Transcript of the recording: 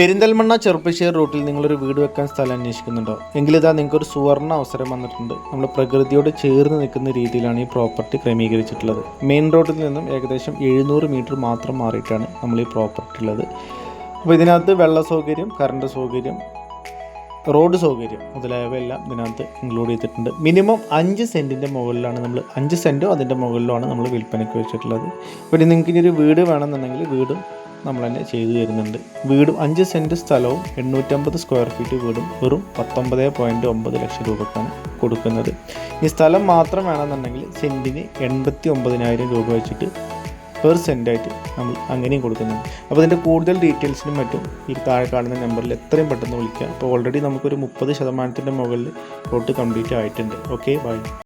പെരിന്തൽമണ്ണ ചെറുപ്പശ്ശേരി റൂട്ടിൽ നിങ്ങളൊരു വീട് വെക്കാൻ സ്ഥലം അന്വേഷിക്കുന്നുണ്ടോ? എങ്കിൽ എങ്കിലിതാ നിങ്ങൾക്കൊരു സുവർണ അവസരം വന്നിട്ടുണ്ട്. നമ്മൾ പ്രകൃതിയോട് ചേർന്ന് നിൽക്കുന്ന രീതിയിലാണ് ഈ പ്രോപ്പർട്ടി ക്രമീകരിച്ചിട്ടുള്ളത്. മെയിൻ റോഡിൽ നിന്നും ഏകദേശം എഴുന്നൂറ് മീറ്റർ മാത്രം മാറിയിട്ടാണ് നമ്മൾ ഈ പ്രോപ്പർട്ടി ഉള്ളത്. അപ്പോൾ ഇതിനകത്ത് വെള്ള സൗകര്യം കറണ്ട് സൗകര്യം റോഡ് സൗകര്യം മുതലായവയെല്ലാം ഇതിനകത്ത് ഇൻക്ലൂഡ് ചെയ്തിട്ടുണ്ട്. മിനിമം അഞ്ച് സെന്റിന്റെ മുകളിലാണ് നമ്മൾ അഞ്ച് സെന്റോ അതിന്റെ മുകളിലോ ആണ് നമ്മൾ വിൽപ്പനയ്ക്ക് വെച്ചിട്ടുള്ളത്. അപ്പോൾ നിങ്ങൾക്ക് ഇനി ഒരു വീട് വേണമെന്നുണ്ടെങ്കിൽ വീടും നമ്മൾ തന്നെ ചെയ്തു തരുന്നുണ്ട്. വീടും അഞ്ച് സെന്റ് സ്ഥലവും എണ്ണൂറ്റമ്പത് സ്ക്വയർ ഫീറ്റ് വീടും വെറും പത്തൊമ്പത് പോയിന്റ് ഒമ്പത് ലക്ഷം രൂപക്കാണ് കൊടുക്കുന്നത്. ഈ സ്ഥലം മാത്രം വേണമെന്നുണ്ടെങ്കിൽ സെന്റിന് എൺപത്തി ഒമ്പതിനായിരം രൂപ വെച്ചിട്ട് പെർ സെന്റായിട്ട് നമ്മൾ അങ്ങനെയും കൊടുക്കുന്നുണ്ട്. അപ്പോൾ ഇതിന്റെ കൂടുതൽ ഡീറ്റെയിൽസിനും മറ്റും ഈ താഴെ കാണുന്ന നമ്പറിൽ എത്രയും പെട്ടെന്ന് വിളിക്കുക അപ്പോൾ ഓൾറെഡി നമുക്കൊരു മുപ്പത് ശതമാനത്തിന്റെ മുകളിൽ പ്ലോട്ട് കംപ്ലീറ്റ് ആയിട്ടുണ്ട്. Okay bye